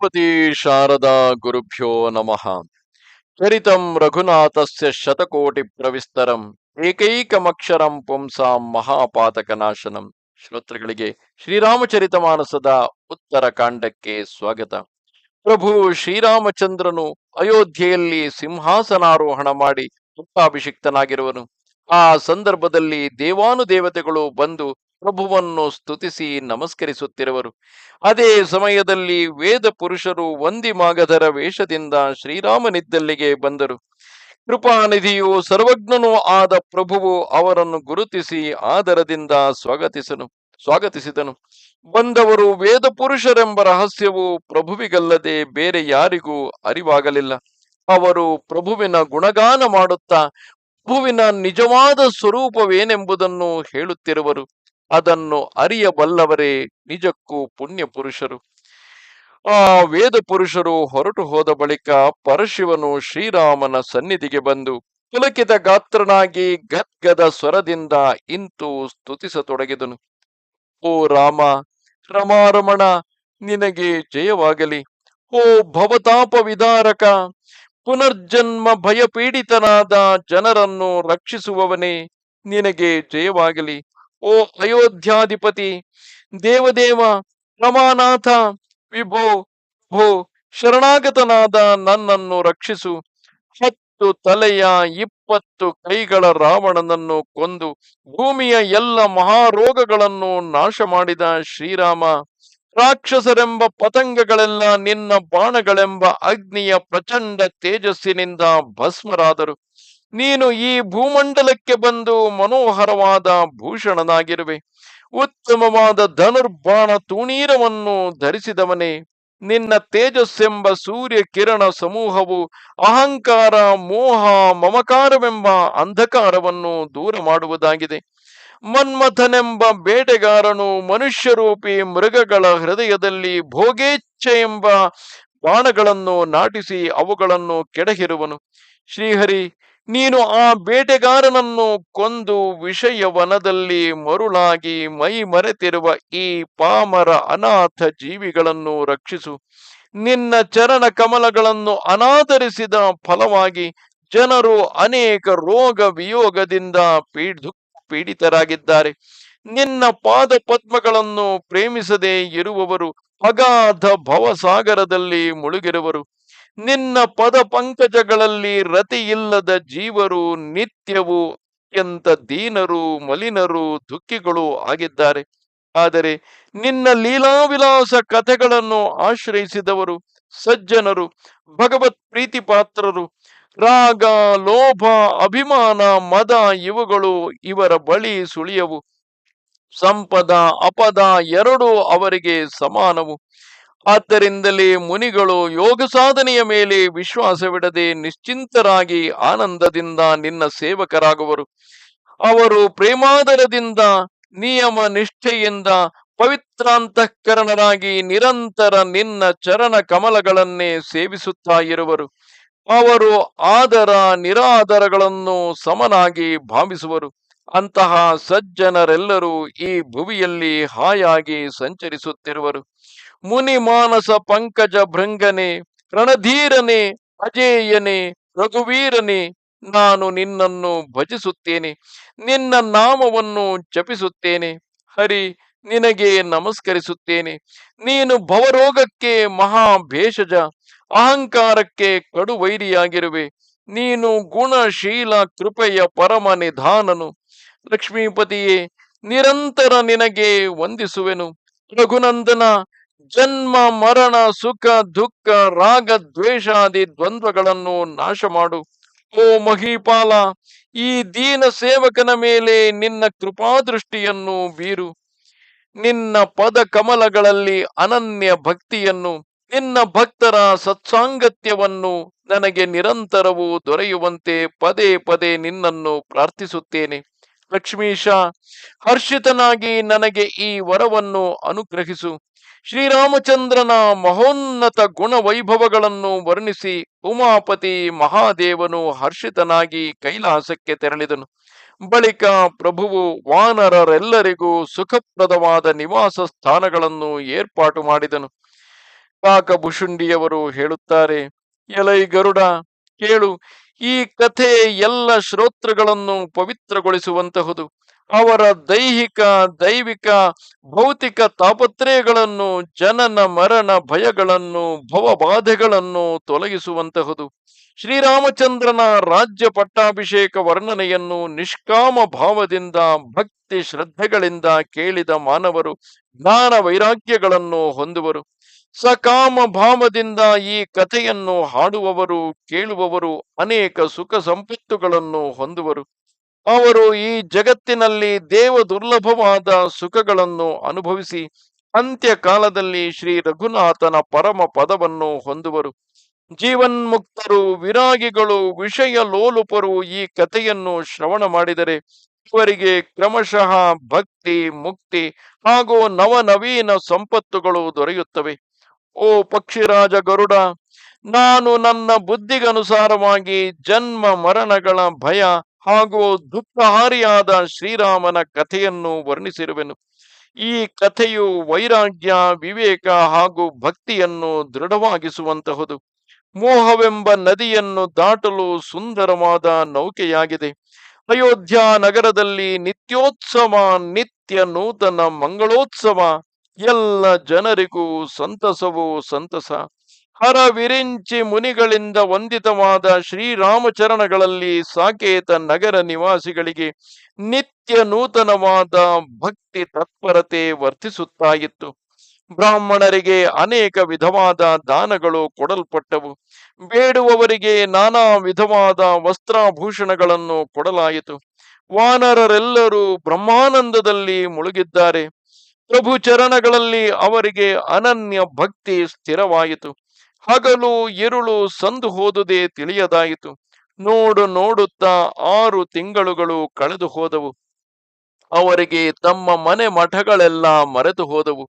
ಗಣಪತಿ ಶಾರದಾ ಗುರುಭ್ಯೋ ನಮಃ. ಚರಿತಂ ರಘುನಾಥಸ್ಯ ಶತಕೋಟಿ ಪ್ರವಿಸ್ತರಂ, ಏಕೈಕಮಕ್ಷರಂ ಪುಂಸಾಂ ಮಹಾಪಾತಕನಾಶನಂ. ಶ್ರೋತೃಗಳಿಗೆ ಶ್ರೀರಾಮಚರಿತ ಮಾನಸದ ಉತ್ತರ ಕಾಂಡಕ್ಕೆ ಸ್ವಾಗತ. ಪ್ರಭು ಶ್ರೀರಾಮಚಂದ್ರನು ಅಯೋಧ್ಯೆಯಲ್ಲಿ ಸಿಂಹಾಸನಾರೋಹಣ ಮಾಡಿ ಪಟ್ಟಾಭಿಷಿಕ್ತನಾಗಿರುವನು ಆ ಸಂದರ್ಭದಲ್ಲಿ ದೇವಾನುದೇವತೆಗಳು ಬಂದು ಪ್ರಭುವನ್ನು ಸ್ತುತಿಸಿ ನಮಸ್ಕರಿಸುತ್ತಿರುವರು. ಅದೇ ಸಮಯದಲ್ಲಿ ವೇದ ಪುರುಷರು ವಂದಿಮಾಗಧರ ವೇಷದಿಂದ ಶ್ರೀರಾಮನಿದ್ದಲ್ಲಿಗೆ ಬಂದರು. ಕೃಪಾನಿಧಿಯು ಸರ್ವಜ್ಞನೂ ಆದ ಪ್ರಭುವು ಅವರನ್ನು ಗುರುತಿಸಿ ಆದರದಿಂದ ಸ್ವಾಗತಿಸನು, ಸ್ವಾಗತಿಸಿದನು. ಬಂದವರು ವೇದ ಪುರುಷರೆಂಬ ರಹಸ್ಯವು ಪ್ರಭುವಿಗಲ್ಲದೆ ಬೇರೆ ಯಾರಿಗೂ ಅರಿವಾಗಲಿಲ್ಲ. ಅವರು ಪ್ರಭುವಿನ ಗುಣಗಾನ ಮಾಡುತ್ತಾ, ಪ್ರಭುವಿನ ನಿಜವಾದ ಸ್ವರೂಪವೇನೆಂಬುದನ್ನು ಹೇಳುತ್ತಿರುವರು. ಅದನ್ನು ಅರಿಯಬಲ್ಲವರೇ ನಿಜಕ್ಕೂ ಪುಣ್ಯ ಪುರುಷರು. ಆ ವೇದ ಪುರುಷರು ಹೊರಟು ಹೋದ ಬಳಿಕ ಪರಶಿವನು ಶ್ರೀರಾಮನ ಸನ್ನಿಧಿಗೆ ಬಂದು ಪುಲಕಿತ ಗಾತ್ರನಾಗಿ ಗದ್ಗದ ಸ್ವರದಿಂದ ಇಂತು ಸ್ತುತಿಸತೊಡಗಿದನು. ಓ ರಾಮ, ರಮಾರಮಣ, ನಿನಗೆ ಜಯವಾಗಲಿ. ಓ ಭವತಾಪ ವಿದಾರಕ, ಪುನರ್ಜನ್ಮ ಭಯಪೀಡಿತನಾದ ಜನರನ್ನು ರಕ್ಷಿಸುವವನೇ, ನಿನಗೆ ಜಯವಾಗಲಿ. ಓ ಅಯೋಧ್ಯಾಧಿಪತಿ, ದೇವದೇವ, ರಮಾನಾಥ, ವಿಭೋ, ಭೋ, ಶರಣಾಗತನಾದ ನನ್ನನ್ನು ರಕ್ಷಿಸು. ಹತ್ತು ತಲೆಯ ಇಪ್ಪತ್ತು ಕೈಗಳ ರಾವಣನನ್ನು ಕೊಂದು ಭೂಮಿಯ ಎಲ್ಲ ಮಹಾರೋಗಗಳನ್ನು ನಾಶ ಮಾಡಿದ ಶ್ರೀರಾಮ, ರಾಕ್ಷಸರೆಂಬ ಪತಂಗಗಳೆಲ್ಲ ನಿನ್ನ ಬಾಣಗಳೆಂಬ ಅಗ್ನಿಯ ಪ್ರಚಂಡ ತೇಜಸ್ಸಿನಿಂದ ಭಸ್ಮರಾದರು. ನೀನು ಈ ಭೂಮಂಡಲಕ್ಕೆ ಬಂದು ಮನೋಹರವಾದ ಭೂಷಣನಾಗಿರುವೆ. ಉತ್ತಮವಾದ ಧನುರ್ಬಾಣ ತುಣೀರವನ್ನು ಧರಿಸಿದವನೇ, ನಿನ್ನ ತೇಜಸ್ಸೆಂಬ ಸೂರ್ಯ ಕಿರಣ ಸಮೂಹವು ಅಹಂಕಾರ, ಮೋಹ, ಮಮಕಾರವೆಂಬ ಅಂಧಕಾರವನ್ನು ದೂರ ಮಾಡುವುದಾಗಿದೆ ಮನ್ಮಥನೆಂಬ ಬೇಟೆಗಾರನು ಮನುಷ್ಯರೂಪಿ ಮೃಗಗಳ ಹೃದಯದಲ್ಲಿ ಭೋಗೇಚ್ಛೆ ಎಂಬ ಬಾಣಗಳನ್ನು ನಾಟಿಸಿ ಅವುಗಳನ್ನು ಕೆಡಹಿರುವನು. ಶ್ರೀಹರಿ ನೀನು ಆ ಬೇಟೆಗಾರನನ್ನು ಕೊಂದು ವಿಷಯವನದಲ್ಲಿ ಮರುಳಾಗಿ ಮೈ ಮರೆತಿರುವ ಈ ಪಾಮರ ಅನಾಥ ಜೀವಿಗಳನ್ನು ರಕ್ಷಿಸು. ನಿನ್ನ ಚರಣ ಕಮಲಗಳನ್ನು ಅನಾದರಿಸಿದ ಫಲವಾಗಿ ಜನರು ಅನೇಕ ರೋಗ ವಿಯೋಗದಿಂದ ಪೀಡ್ ಪೀಡಿತರಾಗಿದ್ದಾರೆ. ನಿನ್ನ ಪಾದ ಪದ್ಮಗಳನ್ನು ಪ್ರೇಮಿಸದೆ ಇರುವವರು ಅಗಾಧ ಭವಸಾಗರದಲ್ಲಿ ಮುಳುಗಿರುವರು. ನಿನ್ನ ಪದ ಪಂಕಜಗಳಲ್ಲಿ ರತಿಯಿಲ್ಲದ ಜೀವರು ನಿತ್ಯವು ಅತ್ಯಂತ ದೀನರು ಮಲಿನರು ದುಃಖಿಗಳು ಆಗಿದ್ದಾರೆ. ಆದರೆ ನಿನ್ನ ಲೀಲಾವಿಲಾಸ ಕಥೆಗಳನ್ನು ಆಶ್ರಯಿಸಿದವರು ಸಜ್ಜನರು, ಭಗವತ್ ಪ್ರೀತಿ ಪಾತ್ರರು, ರಾಗ, ಲೋಭ, ಅಭಿಮಾನ, ಮದ ಇವುಗಳು ಇವರ ಬಳಿ ಸುಳಿಯವು. ಸಂಪದ, ಅಪದ ಎರಡೂ ಅವರಿಗೆ ಸಮಾನವು. ಆದ್ದರಿಂದಲೇ ಮುನಿಗಳು ಯೋಗ ಸಾಧನೆಯ ಮೇಲೆ ವಿಶ್ವಾಸವಿಡದೆ ನಿಶ್ಚಿಂತರಾಗಿ ಆನಂದದಿಂದ ನಿನ್ನ ಸೇವಕರಾಗುವರು. ಅವರು ಪ್ರೇಮಾದರದಿಂದ, ನಿಯಮ ನಿಷ್ಠೆಯಿಂದ, ಪವಿತ್ರಾಂತಃಕರಣರಾಗಿ ನಿರಂತರ ನಿನ್ನ ಚರಣ ಕಮಲಗಳನ್ನೇ ಸೇವಿಸುತ್ತಾ ಇರುವರು. ಅವರು ಆದರ ನಿರಾದರಗಳನ್ನು ಸಮನಾಗಿ ಭಾವಿಸುವರು. ಅಂತಹ ಸಜ್ಜನರೆಲ್ಲರೂ ಈ ಭುವಿಯಲ್ಲಿ ಹಾಯಾಗಿ ಸಂಚರಿಸುತ್ತಿರುವರು. ಮುನಿ ಮಾನಸ ಪಂಕಜ ಭೃಂಗನೆ, ರಣಧೀರನೆ, ಅಜೇಯನೆ, ರಘುವೀರನೆ, ನಾನು ನಿನ್ನನ್ನು ಭಜಿಸುತ್ತೇನೆ, ನಿನ್ನ ನಾಮವನ್ನು ಜಪಿಸುತ್ತೇನೆ. ಹರಿ, ನಿನಗೆ ನಮಸ್ಕರಿಸುತ್ತೇನೆ. ನೀನು ಭವರೋಗಕ್ಕೆ ಮಹಾ ಭೇಷಜ ಅಹಂಕಾರಕ್ಕೆ ಕಡು ವೈರಿಯಾಗಿರುವೆ ನೀನು ಗುಣಶೀಲ ಕೃಪೆಯ ಪರಮ ನಿಧಾನನು ಲಕ್ಷ್ಮೀಪತಿಯೇ, ನಿರಂತರ ನಿನಗೆ ವಂದಿಸುವೆನು. ರಘುನಂದನ ಜನ್ಮ, ಮರಣ, ಸುಖ, ದುಃಖ, ರಾಗ ದ್ವೇಷಾದಿ ದ್ವಂದ್ವಗಳನ್ನು ನಾಶ ಮಾಡು ಓ ಮಹೀಪಾಲ, ಈ ದೀನ ಸೇವಕನ ಮೇಲೆ ನಿನ್ನ ಕೃಪಾದೃಷ್ಟಿಯನ್ನು ಬೀರು. ನಿನ್ನ ಪದ ಕಮಲಗಳಲ್ಲಿ ಅನನ್ಯ ಭಕ್ತಿಯನ್ನು, ನಿನ್ನ ಭಕ್ತರ ಸತ್ಸಾಂಗತ್ಯವನ್ನು ನನಗೆ ನಿರಂತರವೂ ದೊರೆಯುವಂತೆ ಪದೇ ಪದೇ ನಿನ್ನನ್ನು ಪ್ರಾರ್ಥಿಸುತ್ತೇನೆ. ಲಕ್ಷ್ಮೀಶ, ಹರ್ಷಿತನಾಗಿ ನನಗೆ ಈ ವರವನ್ನು ಅನುಗ್ರಹಿಸು. ಶ್ರೀರಾಮಚಂದ್ರನ ಮಹೋನ್ನತ ಗುಣ ವೈಭವಗಳನ್ನು ವರ್ಣಿಸಿ ಉಮಾಪತಿ ಮಹಾದೇವನು ಹರ್ಷಿತನಾಗಿ ಕೈಲಾಸಕ್ಕೆ ತೆರಳಿದನು. ಬಳಿಕ ಪ್ರಭುವು ವಾನರರೆಲ್ಲರಿಗೂ ಸುಖಪ್ರದವಾದ ನಿವಾಸ ಸ್ಥಾನಗಳನ್ನು ಏರ್ಪಾಟು ಮಾಡಿದನು. ಕಾಕಭುಷುಂಡಿಯವರು ಹೇಳುತ್ತಾರೆ, ಎಲೈ ಗರುಡ, ಕೇಳು, ಈ ಕಥೆ ಎಲ್ಲ ಶ್ರೋತೃಗಳನ್ನು ಪವಿತ್ರಗೊಳಿಸುವಂತಹುದು. ಅವರ ದೈಹಿಕ, ದೈವಿಕ, ಭೌತಿಕ ತಾಪತ್ರಯಗಳನ್ನು, ಜನನ, ಮರಣ ಭಯಗಳನ್ನು, ಭವಬಾಧೆಗಳನ್ನು ತೊಲಗಿಸುವಂತಹುದು. ಶ್ರೀರಾಮಚಂದ್ರನ ರಾಜ್ಯ ಪಟ್ಟಾಭಿಷೇಕ ವರ್ಣನೆಯನ್ನು ನಿಷ್ಕಾಮ ಭಾವದಿಂದ, ಭಕ್ತಿ ಶ್ರದ್ಧೆಗಳಿಂದ ಕೇಳಿದ ಮಾನವರು ಜ್ಞಾನ ವೈರಾಗ್ಯಗಳನ್ನು ಹೊಂದುವರು. ಸಕಾಮ ಭಾವದಿಂದ ಈ ಕಥೆಯನ್ನು ಹಾಡುವವರು, ಕೇಳುವವರು ಅನೇಕ ಸುಖ ಸಂಪತ್ತುಗಳನ್ನು ಹೊಂದುವರು. ಅವರು ಈ ಜಗತ್ತಿನಲ್ಲಿ ದೇವ ದುರ್ಲಭವಾದ ಸುಖಗಳನ್ನು ಅನುಭವಿಸಿ ಅಂತ್ಯಕಾಲದಲ್ಲಿ ಶ್ರೀ ರಘುನಾಥನ ಪರಮ ಪದವನ್ನು ಹೊಂದುವರು. ಜೀವನ್ಮುಕ್ತರು, ವಿರಾಗಿಗಳು, ವಿಷಯ ಲೋಲುಪರು ಈ ಕಥೆಯನ್ನು ಶ್ರವಣ ಮಾಡಿದರೆ ಇವರಿಗೆ ಕ್ರಮಶಃ ಭಕ್ತಿ, ಮುಕ್ತಿ ಹಾಗೂ ನವನವೀನ ಸಂಪತ್ತುಗಳು ದೊರೆಯುತ್ತವೆ. ಓ ಪಕ್ಷಿರಾಜ ಗರುಡ, ನಾನು ನನ್ನ ಬುದ್ಧಿಗನುಸಾರವಾಗಿ ಜನ್ಮ ಮರಣಗಳ ಭಯ ಹಾಗೂ ದುಃಖಹಾರಿಯಾದ ಶ್ರೀರಾಮನ ಕಥೆಯನ್ನು ವರ್ಣಿಸಿರುವೆನು. ಈ ಕಥೆಯು ವೈರಾಗ್ಯ, ವಿವೇಕ ಹಾಗೂ ಭಕ್ತಿಯನ್ನು ದೃಢವಾಗಿಸುವಂತಹುದು. ಮೋಹವೆಂಬ ನದಿಯನ್ನು ದಾಟಲು ಸುಂದರವಾದ ನೌಕೆಯಾಗಿದೆ. ಅಯೋಧ್ಯ ನಗರದಲ್ಲಿ ನಿತ್ಯೋತ್ಸವ, ನಿತ್ಯ ನೂತನ ಮಂಗಳೋತ್ಸವ. ಎಲ್ಲ ಜನರಿಗೂ ಸಂತಸವೂ ಸಂತಸ. ಹರ ವಿರಿಂಚಿ ಮುನಿಗಳಿಂದ ವಂದಿತವಾದ ಶ್ರೀರಾಮಚರಣಗಳಲ್ಲಿ ಸಾಕೇತ ನಗರ ನಿವಾಸಿಗಳಿಗೆ ನಿತ್ಯ ನೂತನವಾದ ಭಕ್ತಿ ತತ್ಪರತೆ ವರ್ತಿಸುತ್ತಾ ಇತ್ತು ಬ್ರಾಹ್ಮಣರಿಗೆ ಅನೇಕ ವಿಧವಾದ ದಾನಗಳು ಕೊಡಲ್ಪಟ್ಟವು. ಬೇಡುವವರಿಗೆ ನಾನಾ ವಿಧವಾದ ವಸ್ತ್ರಾಭೂಷಣಗಳನ್ನು ಕೊಡಲಾಯಿತು. ವಾನರರೆಲ್ಲರೂ ಬ್ರಹ್ಮಾನಂದದಲ್ಲಿ ಮುಳುಗಿದ್ದಾರೆ. ಪ್ರಭು ಚರಣಗಳಲ್ಲಿ ಅವರಿಗೆ ಅನನ್ಯ ಭಕ್ತಿ ಸ್ಥಿರವಾಯಿತು. ಹಗಲು ಇರುಳು ಸಂದು ಹೋದುದೇ ತಿಳಿಯದಾಯಿತು. ನೋಡು ನೋಡುತ್ತಾ ಆರು ತಿಂಗಳುಗಳು ಕಳೆದು ಹೋದವು. ಅವರಿಗೆ ತಮ್ಮ ಮನೆ ಮಠಗಳೆಲ್ಲ ಮರೆತು ಹೋದವು.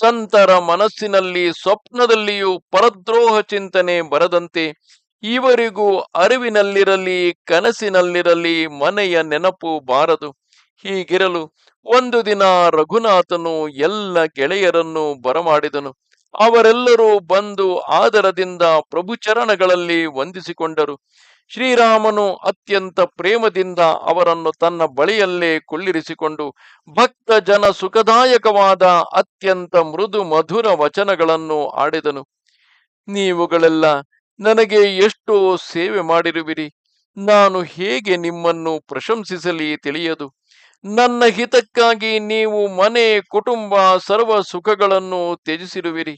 ಸಂತರ ಮನಸ್ಸಿನಲ್ಲಿ ಸ್ವಪ್ನದಲ್ಲಿಯೂ ಪರದ್ರೋಹ ಚಿಂತನೆ ಬರದಂತೆ ಇವರಿಗೂ ಅರಿವಿನಲ್ಲಿರಲಿ, ಕನಸಿನಲ್ಲಿರಲಿ ಮನೆಯ ನೆನಪು ಬಾರದು. ಹೀಗಿರಲು ಒಂದು ದಿನ ರಘುನಾಥನು ಎಲ್ಲ ಗೆಳೆಯರನ್ನು ಬರಮಾಡಿದನು. ಅವರೆಲ್ಲರೂ ಬಂದು ಆದರದಿಂದ ಪ್ರಭು ಚರಣಗಳಲ್ಲಿ ವಂದಿಸಿಕೊಂಡರು. ಶ್ರೀರಾಮನು ಅತ್ಯಂತ ಪ್ರೇಮದಿಂದ ಅವರನ್ನು ತನ್ನ ಬಳಿಯಲ್ಲೇ ಕುಳ್ಳಿರಿಸಿಕೊಂಡು, ಭಕ್ತ ಜನ ಸುಖದಾಯಕವಾದ ಅತ್ಯಂತ ಮೃದು ಮಧುರ ವಚನಗಳನ್ನು ಆಡಿದನು. ನೀವುಗಳೆಲ್ಲ ನನಗೆ ಎಷ್ಟೋ ಸೇವೆ ಮಾಡಿರುವಿರಿ. ನಾನು ಹೇಗೆ ನಿಮ್ಮನ್ನು ಪ್ರಶಂಸಿಸಲಿ ತಿಳಿಯದು. ನನ್ನ ಹಿತಕ್ಕಾಗಿ ನೀವು ಮನೆ, ಕುಟುಂಬ, ಸರ್ವ ಸುಖಗಳನ್ನು ತ್ಯಜಿಸಿರುವಿರಿ.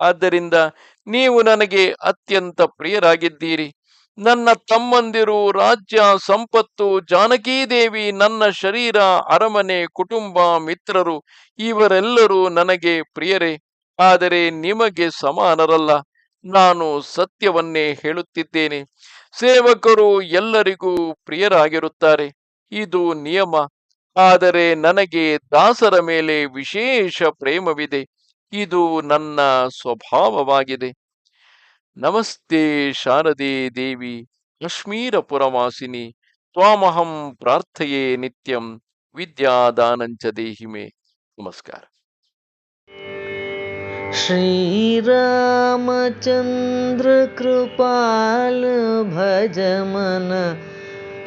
ಆದ್ದರಿಂದ ನೀವು ನನಗೆ ಅತ್ಯಂತ ಪ್ರಿಯರಾಗಿದ್ದೀರಿ. ನನ್ನ ತಮ್ಮಂದಿರು, ರಾಜ್ಯ, ಸಂಪತ್ತು ಜಾನಕೀದೇವಿ ನನ್ನ ಶರೀರ, ಅರಮನೆ, ಕುಟುಂಬ, ಮಿತ್ರರು, ಇವರೆಲ್ಲರೂ ನನಗೆ ಪ್ರಿಯರೇ. ಆದರೆ ನಿಮಗೆ ಸಮಾನರಲ್ಲ. ನಾನು ಸತ್ಯವನ್ನೇ ಹೇಳುತ್ತಿದ್ದೇನೆ. ಸೇವಕರು ಎಲ್ಲರಿಗೂ ಪ್ರಿಯರಾಗಿರುತ್ತಾರೆ. ಇದು ನಿಯಮ. ಆದರೆ ನನಗೆ ದಾಸರ ಮೇಲೆ ವಿಶೇಷ ಪ್ರೇಮವಿದೆ ಇದು ನನ್ನ ಸ್ವಭಾವವಾಗಿದೆ ನಮಸ್ತೆ ಶಾರದೆ ದೇವಿ ಕಾಶ್ಮೀರ ಪುರವಾಸಿನಿ ತ್ವಾಮಹಂ ಪ್ರಾರ್ಥಯೇ ನಿತ್ಯಂ ವಿದ್ಯಾದಾನಂಚ ದೇಹಿಮೆ ನಮಸ್ಕಾರ श्रीरामचन्द्र कृपाल